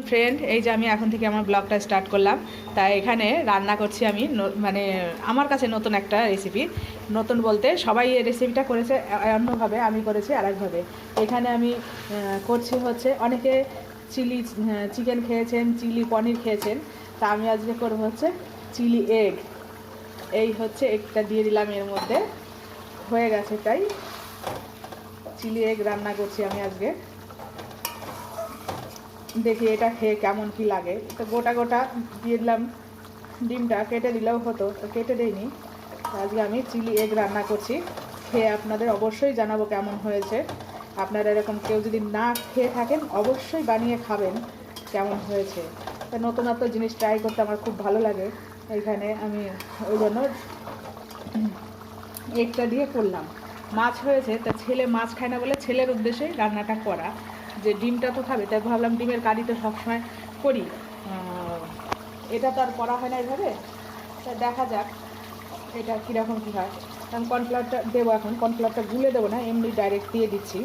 চলুন ফ্রেন্ড এই যে আমি এখন থেকে আমার ব্লগটা স্টার্ট করলাম। তাই এখানে রান্না করছি আমি মানে আমার কাছে নতুন একটা রেসিপি নতুন বলতে সবাই এই রেসিপিটা করেছে অন্যভাবে, আমি করেছি আরেকভাবে। এখানে আমি করছি হচ্ছে অনেকে চিলি চিকেন খেয়েছেন, চিলি পনির খেয়েছেন। তা আমি আজকে করব হচ্ছে চিলি এগ এই হচ্ছে এগটা দিয়ে দিলাম এর মধ্যে। হয়ে গেছে তাই। চিলি এগ রান্না করছি আমি আজকে। দেখি এটা খেয়ে কেমন কি লাগে। তো গোটা গোটা দিয়ে দিলাম। ডিমটা কেটে দিলেও হতো, তো কেটে দিইনি। আজকে আমি চিলি এগ রান্না করছি। খেয়ে আপনাদের অবশ্যই জানাব কেমন হয়েছে। আপনারা এরকম কেউ যদি না খেয়ে থাকেন, অবশ্যই বানিয়ে খাবেন কেমন হয়েছে। তো নতুনত্ব জিনিস ট্রাই করতে আমার খুব ভালো লাগে। এইখানে আমি ওই জন্য এগটা দিয়ে করলাম। মাছ হয়েছে, তা ছেলে মাছ খায় না বলে ছেলের উদ্দেশ্যে রান্নাটা করা। যে ডিমটা তো খাবে, তাই ভাবলাম ডিমের কারি তো সবসময় করি। এটা তো আর করা হয় না এভাবে। তা দেখা যাক, এটা কীরকম কী হয়। আমি কর্নফ্লাওয়ারটা দেবো এখন, কর্নফ্লাওয়ারটা গুলে দেবো না, এমনি ডাইরেক্ট দিয়ে দিচ্ছি।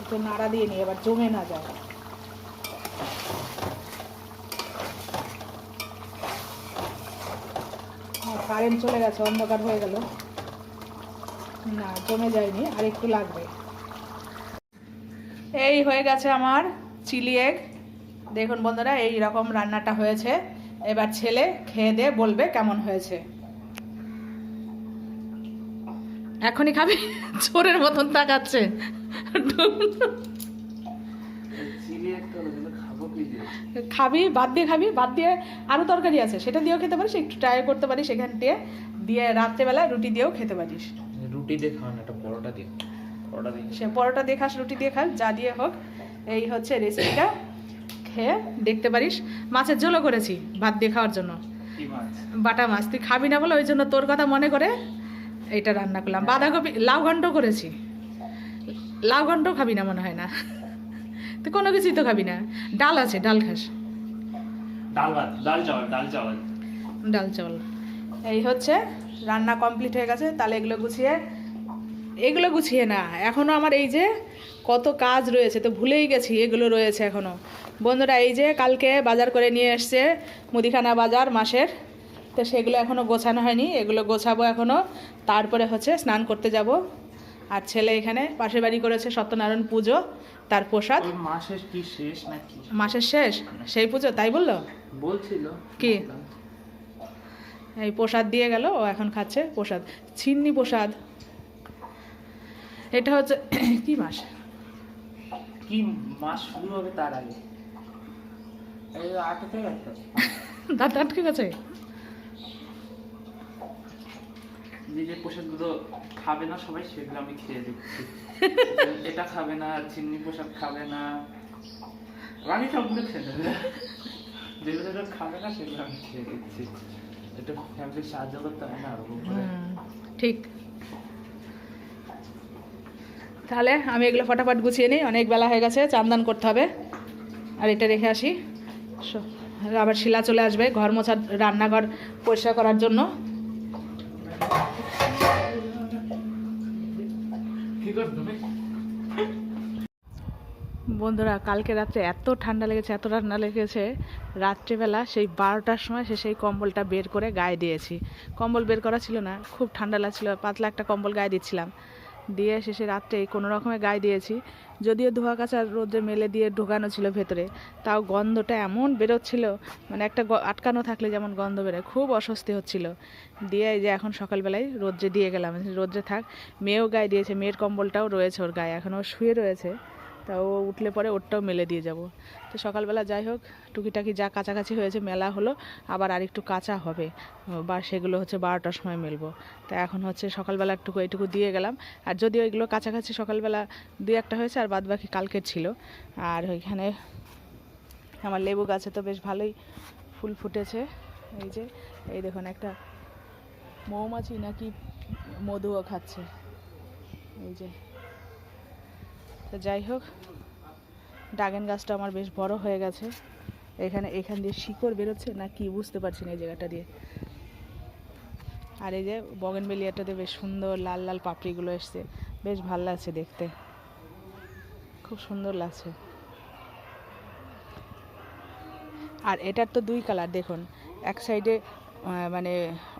একটু নাড়া দিয়ে নিই, এবার জমে না যায়। কারেন্ট চলে গেছে, অন্ধকার হয়ে গেল। না কমে যায়নি আর একটু লাগবে। এই হয়ে গেছে আমার চিলি এগ। দেখুন বন্ধুরা এই রকম রান্নাটা হয়েছে। এবার ছেলে খেয়ে দিয়ে বলবে কেমন হয়েছে। এখনই খাবি? চোরের মতন তাকাচ্ছে। খাবি বাদ দিয়ে খাবি বাদ দিয়ে আরও তরকারি আছে। সেটা দিয়েও খেতে পারিস একটু ট্রাই করতে পারিস সেখান দিয়ে। দিয়ে রাত্রেবেলা রুটি দিয়েও খেতে পারিস। রুটি দিয়ে খাওয়ান একটা পরোটা দিয়ে পরোটা দিয়ে সে পরোটা দিয়ে খাস রুটি দিয়ে খাস যা দিয়ে হোক এই হচ্ছে রেসিপিটা খেয়ে দেখতে পারিস। মাছের ঝোলও করেছি ভাত দিয়ে খাওয়ার জন্য। বাটা মাছ। তুই খাবি না বলে ওই জন্য তোর কথা মনে করে এইটা রান্না করলাম। বাঁধাকপি লাউ ঘন্ট করেছি। লাউ ঘন্ট খাবি না মনে হয় না। তুই কোনো কিছুই তো খাবি না। ডাল আছে ডাল খাস। ডাল ভাত ডাল ডাল ডাল চাউল এই হচ্ছে রান্না কমপ্লিট হয়ে গেছে। তাহলে এগুলো গুছিয়ে এগুলো গুছিয়ে না। এখনও আমার এই যে কত কাজ রয়েছে তো ভুলেই গেছি এগুলো রয়েছে এখনও বন্ধুরা এই যে কালকে বাজার করে নিয়ে এসছে মুদিখানা বাজার মাসের তো সেগুলো এখনও গোছানো হয়নি। এগুলো গোছাবো এখনও তারপরে হচ্ছে স্নান করতে যাব। আর ছেলে এখানে পাশের বাড়ি করেছে সত্যনারায়ণ পুজো তার প্রসাদ। মাসের কি শেষ নাকি? মাসের শেষ? সেই পুজো তাই বলল? বলছিল। কি? এই প্রসাদ দিয়ে গেল ও এখন খাচ্ছে প্রসাদ। ছিন্নি প্রসাদ। এটা হচ্ছে কি মাস? কি মাস শুরু হবে তার আগে? দাঁত আটকে গেছে? যে পোশাকগুলো খাবে না সবাই সেগুলো আমি খেয়ে দিচ্ছি এটা খাবে না চিন্নি পোশাক খাবে না। আমি সবগুলো খেয়ে নেবে। যেগুলো যেগুলো খাবে না সেগুলো আমি খেয়ে দিচ্ছি একটু ফ্যামিলির সাহায্য করতে হয় না ওরকম ঠিক। তাহলে আমি এগুলো ফটাফট গুছিয়ে নিই। অনেক বেলা হয়ে গেছে, চান্দান করতে হবে। আর এটা রেখে আসি। আবার শিলা চলে আসবে ঘর মোছার রান্নাঘর পরিষ্কার করার জন্য। বন্ধুরা, কালকে রাত্রে এত ঠান্ডা লেগেছে, এত ঠান্ডা লেগেছে। রাত্রিবেলা সেই বারোটার সময় সে সেই কম্বলটা বের করে গায়ে দিয়েছি। কম্বল বের করা ছিল না, খুব ঠান্ডা লাগছিল, পাতলা একটা কম্বল গায়ে দিচ্ছিলাম। দিয়ে শেষে রাত্রেই কোনো রকমে গায়ে দিয়েছি। যদিও ধোয়া কাচা রোদে মেলে দিয়ে ঢোকানো ছিল ভেতরে, তাও গন্ধটা এমন বেরোচ্ছিল মানে একটা আটকানো থাকলে যেমন গন্ধ বেরোয়, খুব অস্বস্তি হচ্ছিল। দিয়ে এই যে এখন সকালবেলায় রোদ্রে দিয়ে গেলাম রোদ্রে থাক, মেয়েও গায়ে দিয়েছে, মেয়ের কম্বলটাও রয়েছে ওর গায়ে, এখনও শুয়ে রয়েছে। তা ও উঠলে পরে ওরটাও মেলে দিয়ে যাব। তো সকালবেলা যাই হোক, টুকিটাকি যা কাছাকাছি হয়েছে মেলা হলো, আবার আরেকটু কাঁচা হবে, বা সেগুলো হচ্ছে বারোটার সময় মেলবো। তা এখন হচ্ছে সকালবেলা একটু এইটুকু দিয়ে গেলাম। আর যদিও এগুলো কাছাকাছি সকালবেলা দুই একটা হয়েছে, আর বাদ বাকি কালকের ছিল। আর ওইখানে আমার লেবু গাছে তো বেশ ভালোই ফুল ফুটেছে। এই যে, এই দেখুন একটা মৌমাছি নাকি মধুও খাচ্ছে। এই যে তো যাই হোক ড্রাগন গাছটা আমার বেশ বড় হয়ে গেছে। এখানে, এখান দিয়ে শিকড় বেরোচ্ছে না কি বুঝতে পারছি না এই জায়গাটা দিয়ে। আর এই যে বগেনবেলিয়াটাতে বেশ সুন্দর লাল লাল পাপড়িগুলো এসছে। বেশ ভালো লাগছে দেখতে। খুব সুন্দর লাগছে। আর এটার তো দুই কালার, দেখুন। এক সাইডে মানে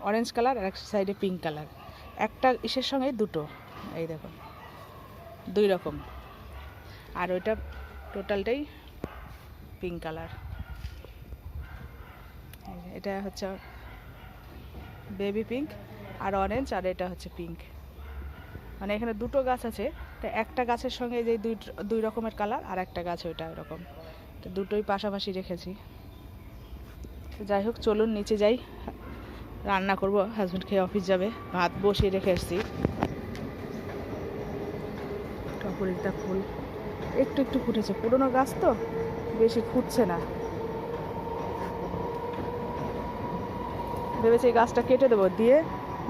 অরেঞ্জ কালার আর এক সাইডে পিঙ্ক কালার। একটা ইসের সঙ্গে দুটো, এই দেখুন। দুই রকম। আর ওইটা টোটালটাই পিঙ্ক কালার এটা হচ্ছে বেবি পিঙ্ক আর অরেঞ্জ আর এটা হচ্ছে পিঙ্ক মানে এখানে দুটো গাছ আছে, তো একটা গাছের সঙ্গে যে দুই দুই রকমের কালার আর একটা গাছ ওইটা এরকম তো দুটোই পাশাপাশি রেখেছি। তো যাই হোক, চলুন নিচে যাই। রান্না করব হাজব্যান্ড খেয়ে অফিস যাবে। ভাত বসিয়ে রেখে এসেছি। টপরিটা ফুল। একটু একটু ফুটেছে। পুরোনো গাছ তো, বেশি ফুটছে না। ভেবেছি এই গাছটা কেটে দেবো, দিয়ে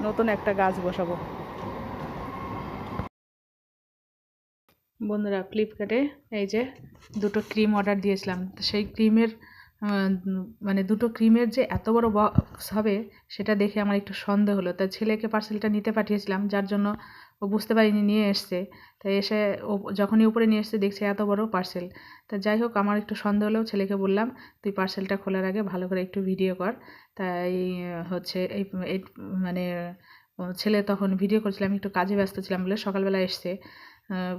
নতুন একটা গাছ বসাবো। বন্ধুরা ফ্লিপকার্টে এই যে দুটো ক্রিম অর্ডার দিয়েছিলাম। তো সেই ক্রিমের মানে দুটো ক্রিমের যে এত বড় বক্স হবে, সেটা দেখে আমার একটু সন্দেহ হলো। তা ছেলেকে পার্সেলটা নিতে পাঠিয়েছিলাম, যার জন্য ও বুঝতে পারিনি, নিয়ে এসছে। তাই এসে ও যখনই উপরে নিয়ে এসছে, দেখছে এত বড় পার্সেল তা যাই হোক, আমার একটু সন্দেহ হলেও ছেলেকে বললাম, তুই পার্সেলটা খোলার আগে ভালো করে একটু ভিডিও কর। তাই হচ্ছে এই এই মানে ছেলে তখন ভিডিও করছিলাম একটু কাজে ব্যস্ত ছিলাম বলে সকালবেলা এসছে।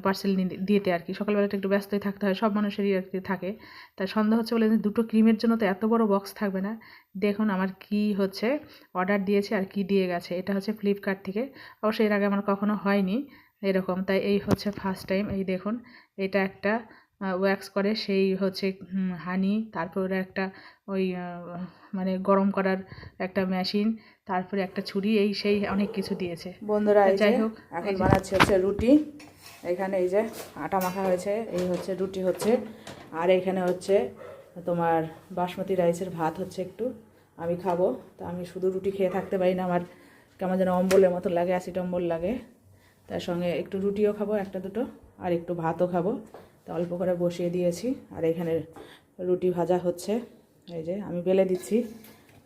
পার্সেল দিতে আর কি। সকালবেলাটা একটু ব্যস্তই থাকতে হয় সব মানুষেরই আর কি থাকে। তাই সন্দেহ হচ্ছে বলে দুটো ক্রিমের জন্য তো এত বড় বক্স থাকবে না। দেখুন আমার কি হচ্ছে অর্ডার দিয়েছে আর কি দিয়ে গেছে। এটা হচ্ছে ফ্লিপকার্ট থেকে। অবশ্যই এর আগে আমার কখনো হয়নি এরকম। তাই এই হচ্ছে ফার্স্ট টাইম এই দেখুন এটা একটা ওয়্যাক্স করে সেই হচ্ছে হানি তারপরে একটা ওই মানে গরম করার একটা মেশিন তারপরে একটা ছুরি এই সেই অনেক কিছু দিয়েছে। বন্ধুরা যাই হোক, এখন বানাচ্ছি হচ্ছে রুটি। এখানে এই যে আটা মাখা হয়েছে, এই হচ্ছে, রুটি হচ্ছে, আর এখানে হচ্ছে তোমার বাসমতি রাইসের ভাত হচ্ছে একটু। আমি খাব, তা আমি শুধু রুটি খেয়ে থাকতে পারি না, আমার কেমন যেন অম্বলের মতো লাগে অ্যাসিড অম্বল লাগে। তার সঙ্গে একটু রুটিও খাব, একটা দুটো, আর একটু ভাতও খাব। তা অল্প করে বসিয়ে দিয়েছি, আর এখানে রুটি ভাজা হচ্ছে। এই যে আমি বেলে দিচ্ছি,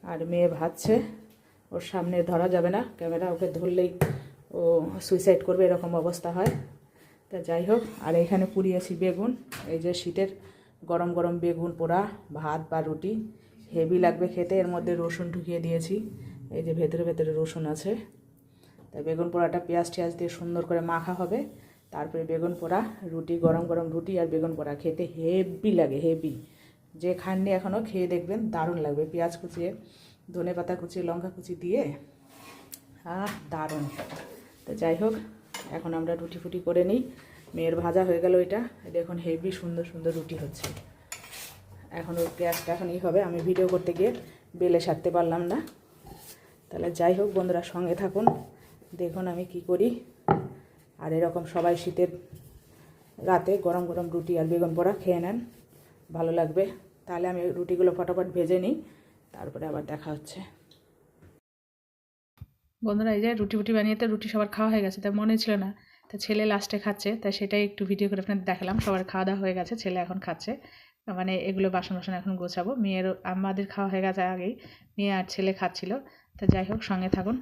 আর মেয়ে ভাজছে। ওর সামনে ধরা যাবে না, ক্যামেরা ওকে ধরলেই ও সুইসাইড করবে, এরকম অবস্থা হয়। তা যাই হোক, আর এখানে পুড়িয়েছি বেগুন। এই যে শীতের গরম গরম বেগুন পোড়া, ভাত বা রুটি, হেভি লাগবে খেতে। এর মধ্যে রসুন ঢুকিয়ে দিয়েছি। এই যে ভেতরে ভেতরে রসুন আছে। তা বেগুন পোড়াটা পেঁয়াজ টিয়াজ দিয়ে সুন্দর করে মাখা হবে। তারপরে বেগুন পোড়া, রুটি, গরম গরম রুটি আর বেগুন পোড়া। খেতে হেভি লাগে, হেভি। যে খাননি এখনও খেয়ে দেখবেন, দারুণ লাগবে। পেঁয়াজ কুচিয়ে ধনে পাতা কুচিয়ে লঙ্কা কুচি দিয়ে, আহ, দারুণ। তো যাই হোক এখন আমরা রুটি ফুটি করে নিই। মেয়ের ভাজা হয়ে গেল এটা। দেখুন, হেভি সুন্দর সুন্দর রুটি হচ্ছে। এখন ওর গ্যাসটা এখন ই হবে। আমি ভিডিও করতে গিয়ে বেলে সারতে পারলাম না। তাহলে যাই হোক, বন্ধুরা, সঙ্গে থাকুন। দেখুন আমি কি করি। আর এরকম সবাই শীতের রাতে গরম গরম রুটি আর বেগুন পোড়া খেয়ে নেন। ভালো লাগবে। তাহলে আমি রুটিগুলো ফটাফট ভেজে নিই। তারপরে আবার দেখা হচ্ছে। বন্ধুরা, এই যে রুটি ফুটি বানিয়ে তো রুটি সবার খাওয়া হয়ে গেছে, তাই মনে ছিল না। তা ছেলে লাস্টে খাচ্ছে, তাই সেটাই একটু ভিডিও করে আপনার দেখালাম। সবার খাওয়া দাওয়া হয়ে গেছে, ছেলে এখন খাচ্ছে। মানে এগুলো বাসন বাসন এখন গোছাবো। মেয়েরও, আমাদের খাওয়া হয়ে গেছে আগেই, মেয়ে আর ছেলে খাচ্ছিল। তা যাই হোক, সঙ্গে থাকুন।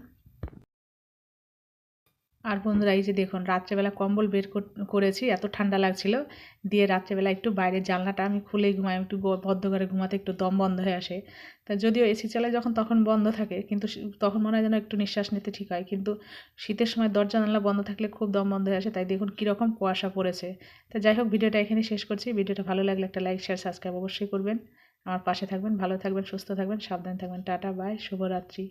আর বন্ধুরা, এই যে দেখুন, রাত্রেবেলা কম্বল বের কর- করেছি, এত ঠান্ডা লাগছিল। দিয়ে রাত্রেবেলা একটু বাইরের জানলাটা আমি খুলেই ঘুমাই, একটু বদ্ধ করে ঘুমাতে একটু দম বন্ধ হয়ে আসে। তা যদিও এসি চালায় যখন তখন বন্ধ থাকে, কিন্তু তখন মনে হয় যেন একটু নিঃশ্বাস নিতে ঠিক হয়। কিন্তু শীতের সময় দরজা, জানলা বন্ধ থাকলে খুব দম বন্ধ হয়ে আসে, তাই দেখুন কীরকম কুয়াশা পড়েছে। তা যাই হোক, ভিডিওটা এখানে শেষ করছি। ভিডিওটা ভালো লাগলে একটা লাইক, শেয়ার, সাবস্ক্রাইব অবশ্যই করবেন। আমার পাশে থাকবেন, ভালো থাকবেন, সুস্থ থাকবেন, সাবধানে থাকবেন। টাটা, বাই, শুভরাত্রি।